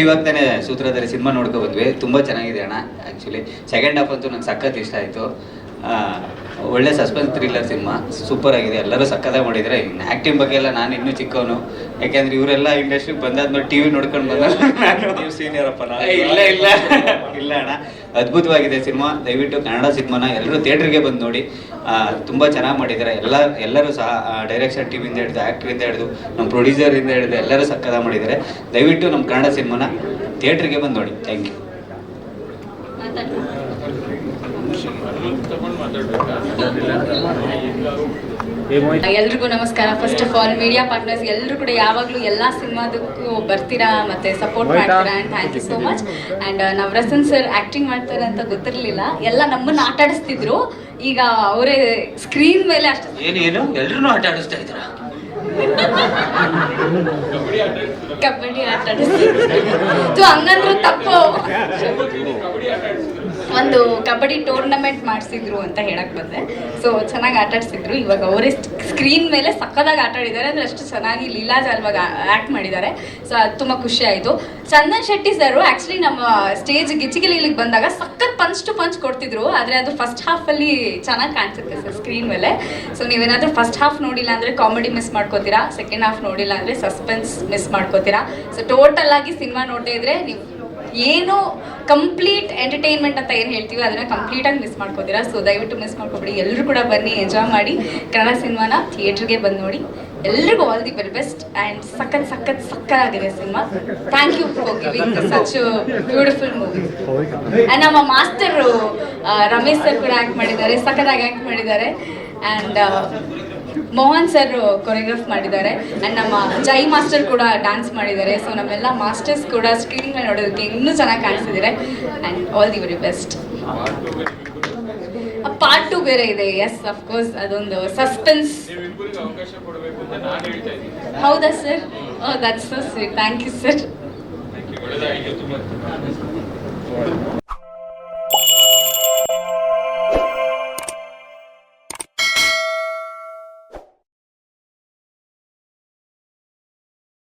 ಇವಾಗ ತಾನೇ ಸೂತ್ರಧಾರಿ ಸಿನಿಮಾ ನೋಡ್ಕೊ ತುಂಬಾ ಚೆನ್ನಾಗಿದೆ ಅಣ್ಣ ಆಕ್ಚುಲಿ ಸೆಕೆಂಡ್ ಹಾಫ್ ಅಂತೂ ನಂಗೆ ಸಖತ್ ಇಷ್ಟ ಆಯ್ತು. ಒಳ್ಳೆ ಸಸ್ಪೆನ್ಸ್ ಥ್ರಿಲ್ಲರ್ ಸಿನಿಮಾ. ಸೂಪರ್ ಆಗಿದೆ. ಎಲ್ಲರೂ ಸಕ್ಕತ್ತಾಗಿ ಮಾಡಿದರೆ ಇನ್ನು ಆ್ಯಕ್ಟಿಂಗ್ ಬಗ್ಗೆ ಎಲ್ಲ ನಾನು ಇನ್ನೂ ಚಿಕ್ಕವನು. ಯಾಕೆಂದ್ರೆ ಇವರೆಲ್ಲ ಇಂಡಸ್ಟ್ರಿಗೆ ಬಂದಾದ್ಮೇಲೆ ಟಿವಿ ನೋಡ್ಕೊಂಡು ಬಂದ ಸೀನಿಯರ್ ಅಪ್ಪ, ಇಲ್ಲ ಇಲ್ಲ. ಇಲ್ಲ ಅಣ್ಣ. ಅದ್ಭುತವಾಗಿದೆ ಸಿನಿಮಾ. ದಯವಿಟ್ಟು ಕನ್ನಡ ಸಿನಿಮಾನ ಎಲ್ಲರೂ ಥಿಯೇಟ್ರಿಗೆ ಬಂದು ನೋಡಿ. ತುಂಬ ತುಂಬಾ ಚೆನ್ನಾಗಿ ಮಾಡಿದ್ದಾರೆ ಎಲ್ಲ ಎಲ್ಲರೂ ಸಹ ಡೈರೆಕ್ಷನ್ ಟೀಮಿಂದ ಹಿಡಿದು ಆ್ಯಕ್ಟ್ರಿಂದ ಹಿಡಿದು ನಮ್ಮ ಪ್ರೊಡ್ಯೂಸರಿಂದ ಹಿಡಿದು ಎಲ್ಲರೂ ಸಕ್ಕತ್ತಾಗಿ ಮಾಡಿದ್ದಾರೆ ದಯವಿಟ್ಟು ನಮ್ಮ ಕನ್ನಡ ಸಿನಿಮಾನ ಥಿಯೇಟ್ರಿಗೆ ಬಂದು ನೋಡಿ. ಥ್ಯಾಂಕ್ ಯು ಎಲ್ರಿಗೂ ನಮಸ್ಕಾರ. First of all media partners ಎಲ್ಲರೂ ಕೂಡ ಯಾವಾಗಲೂ ಎಲ್ಲ ಸಿನಿಮಾದಕ್ಕೂ ಬರ್ತೀರಾ ಮತ್ತೆ ಸಪೋರ್ಟ್ ಮಾಡ್ತೀರಾ and thank you so much and Navarasan sir acting ಮಾಡ್ತಾರೆ ಅಂತ ಗೊತ್ತಿರಲಿಲ್ಲ. ಎಲ್ಲ ನಮ್ಮನ್ನ ಆಟ ಆಡಿಸ್ತಿದ್ರು. ಈಗ ಅವರೇ ಸ್ಕ್ರೀನ್ ಮೇಲೆ ಅಷ್ಟು ಏನು ಎಲ್ಲರೂ ಆಟ ಆಡಿಸ್ತಾ ಇದ್ರ ಕಬಡ್ಡಿ ಆಟ ಆಡಿಸ್ತಿದ್ರು. ಒಂದು ಕಬಡ್ಡಿ ಟೂರ್ನಮೆಂಟ್ ಮಾಡಿಸಿದ್ರು ಅಂತ ಹೇಳಕ್ ಬಂದೆ. ಸೊ ಚೆನ್ನಾಗಿ ಆಟ ಆಡಿಸಿದ್ರು ಇವಾಗ ಅವರೇ ಸ್ಕ್ರೀನ್ ಮೇಲೆ ಸಕ್ಕದಾಗಿ ಆಟ ಆಡಿದ್ದಾರೆ ಅಂದ್ರೆ ಅಷ್ಟು ಚೆನ್ನಾಗಿ ಲೀಲಾಜಾಲವಾಗಿ ಆಕ್ಟ್ ಮಾಡಿದ್ದಾರೆ. ಸೊ ಅದು ತುಂಬ ಖುಷಿ ಆಯಿತು. ಚಂದನ್ ಶೆಟ್ಟಿ ಸರ್ ಆ್ಯಕ್ಚುಲಿ ನಮ್ಮ ಸ್ಟೇಜ್ ಗಿಚ್ಚಿಗಿಲಿಗೆ ಬಂದಾಗ ಸಖತ್ ಪಂಚ್ ಟು ಪಂಚ್ ಕೊಡ್ತಿದ್ರು. ಆದರೆ ಅದು ಫಸ್ಟ್ ಹಾಫಲ್ಲಿ ಚೆನ್ನಾಗಿ ಕಾಣಿಸುತ್ತೆ ಸರ್ ಸ್ಕ್ರೀನ್ ಮೇಲೆ. ಸೊ ನೀವೇನಾದರೂ ಫಸ್ಟ್ ಹಾಫ್ ನೋಡಿಲ್ಲ ಅಂದರೆ ಕಾಮಿಡಿ ಮಿಸ್ ಮಾಡ್ಕೋತೀರಾ? ಸೆಕೆಂಡ್ ಹಾಫ್ ನೋಡಿಲ್ಲ ಅಂದರೆ ಸಸ್ಪೆನ್ಸ್ ಮಿಸ್ ಮಾಡ್ಕೋತೀರಾ? ಸೊ ಟೋಟಲ್ ಆಗಿ ಸಿನಿಮಾ ನೋಡದೇ ಇದ್ರೆ ನೀವು ಏನು ಕಂಪ್ಲೀಟ್ ಎಂಟರ್ಟೈನ್ಮೆಂಟ್ ಅಂತ ಏನು ಹೇಳ್ತೀವಿ ಅದನ್ನ ಕಂಪ್ಲೀಟಾಗಿ ಮಿಸ್ ಮಾಡ್ಕೋತೀರಾ? ಸೊ ದಯವಿಟ್ಟು ಮಿಸ್ ಮಾಡ್ಕೊಬೇಡಿ. ಎಲ್ಲರೂ ಕೂಡ ಬನ್ನಿ ಎಂಜಾಯ್ ಮಾಡಿ. ಕನ್ನಡ ಸಿನಿಮಾನ ಥಿಯೇಟ್ರಿಗೆ ಬಂದು ನೋಡಿ. ಎಲ್ರಿಗೂ all the very best and ಸಖತ್ ಸಖತ್ ಸಕ್ಕತ್ತಾಗಿದೆ cinema. Thank you for giving such beautiful movie and ನಮ್ಮ ಮಾಸ್ಟರು ರಮೇಶ್ ಸರ್ ಕೂಡ ಆ್ಯಕ್ಟ್ ಮಾಡಿದ್ದಾರೆ ಸಖತ್ತಾಗಿ ಆ್ಯಕ್ಟ್ ಮಾಡಿದ್ದಾರೆ. ಆ್ಯಂಡ್ ಮೋಹನ್ ಸರ್ ಕೊರಿಯೋಗ್ರಾಫ್ ಮಾಡಿದ್ದಾರೆ. ಆ್ಯಂಡ್ ನಮ್ಮ ಜೈ ಮಾಸ್ಟರ್ ಕೂಡ ಡ್ಯಾನ್ಸ್ ಮಾಡಿದ್ದಾರೆ. ಸೊ ನಮ್ಮೆಲ್ಲ ಮಾಸ್ಟರ್ಸ್ ಕೂಡ ಸ್ಕ್ರೀನ್ ಮೇಲೆ ನೋಡೋದಕ್ಕೆ ಇನ್ನೂ ಚೆನ್ನಾಗಿ ಕಾಣಿಸ್ತಿದ್ದಾರೆ and all the very best part two ಬೇರೆ ಇದೆ. ಎಸ್ ಅಫ್ಕೋರ್ಸ್ ಅದೊಂದು ಸಸ್ಪೆನ್ಸ್ ಹೌದಾ sir oh that's so sweet thank you sir